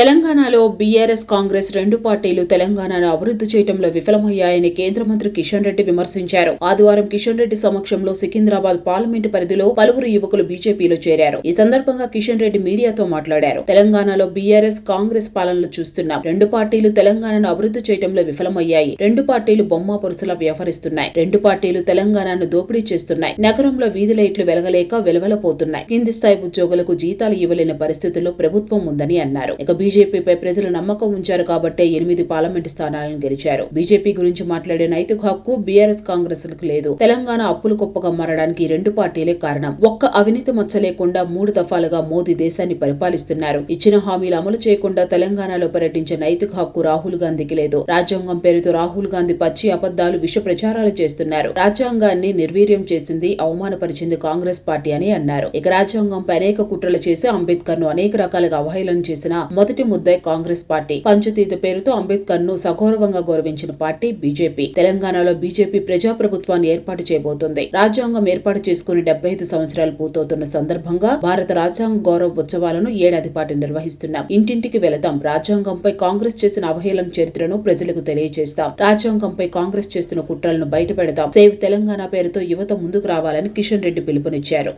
తెలంగాణలో బీఆర్ఎస్ కాంగ్రెస్ రెండు పార్టీలు తెలంగాణను అభివృద్ధి చేయడంలో విఫలమయ్యాయని కేంద్ర మంత్రి కిషన్ రెడ్డి విమర్శించారు. ఆదివారం కిషన్ రెడ్డి సమక్షంలో సికింద్రాబాద్ పార్లమెంటు పరిధిలో పలువురు యువకులు బీజేపీలో చేరారు. ఈ సందర్భంగా కిషన్ రెడ్డి మీడియాతో మాట్లాడారు. తెలంగాణలో బీఆర్ఎస్ కాంగ్రెస్ పాలనలు చూస్తున్నాం. రెండు పార్టీలు తెలంగాణను అభివృద్ధి చేయడంలో విఫలమయ్యాయి. రెండు పార్టీలు బొమ్మ పురుషులా వ్యవహరిస్తున్నాయి. రెండు పార్టీలు తెలంగాణను దోపిడీ చేస్తున్నాయి. నగరంలో వీధి లైట్లు వెలగలేక వెలవెలపోతున్నాయి. కింది స్థాయి ఉద్యోగులకు జీతాలు ఇవ్వలేని పరిస్థితుల్లో ప్రభుత్వం ఉందని అన్నారు. ఇక బీజేపీపై ప్రజలు నమ్మకం ఉంచారు కాబట్టే ఎనిమిది పార్లమెంటు స్థానాలను గెలిచారు. బీజేపీ గురించి మాట్లాడే నైతిక హక్కు బీఆర్ఎస్ కాంగ్రెస్లకు లేదు. తెలంగాణ అప్పులు కుప్పగా మారడానికి ఈ రెండు పార్టీలే కారణం. ఒక్క అవినీతి మచ్చ లేకుండా మూడు దఫాలుగా మోదీ దేశాన్ని పరిపాలిస్తున్నారు. ఇచ్చిన హామీలు అమలు చేయకుండా తెలంగాణలో పర్యటించే నైతిక హక్కు రాహుల్ గాంధీకి లేదు. రాజ్యాంగం పేరుతో రాహుల్ గాంధీ పచ్చి అబద్దాలు విష ప్రచారాలు చేస్తున్నారు. రాజ్యాంగాన్ని నిర్వీర్యం చేసింది అవమానపరిచింది కాంగ్రెస్ పార్టీ అని అన్నారు. ఇక రాజ్యాంగంపై అనేక కుట్రలు చేసి అంబేద్కర్ను అనేక రకాలుగా అవహేళన చేసిన మొదటి ముద్దాయి కాంగ్రెస్ పార్టీ. పంచతీత పేరుతో అంబేద్కర్ను సగౌరవంగా గౌరవించిన పార్టీ బీజేపీ. తెలంగాణలో బీజేపీ ప్రజాప్రభుత్వాన్ని ఏర్పాటు చేయబోతోంది. రాజ్యాంగం ఏర్పాటు చేసుకుని డెబ్బై ఐదు సంవత్సరాలు పూర్తవుతున్న సందర్భంగా భారత రాజ్యాంగ గౌరవ ఉత్సవాలను ఏడాది పాటు నిర్వహిస్తున్నాం. ఇంటింటికి వెళతాం. రాజ్యాంగంపై కాంగ్రెస్ చేసిన అవహేళన చరిత్రను ప్రజలకు తెలియజేస్తాం. రాజ్యాంగంపై కాంగ్రెస్ చేస్తున్న కుట్రలను బయటపెడతాం. సేవ్ తెలంగాణ పేరుతో యువత ముందుకు రావాలని కిషన్ రెడ్డి పిలుపునిచ్చారు.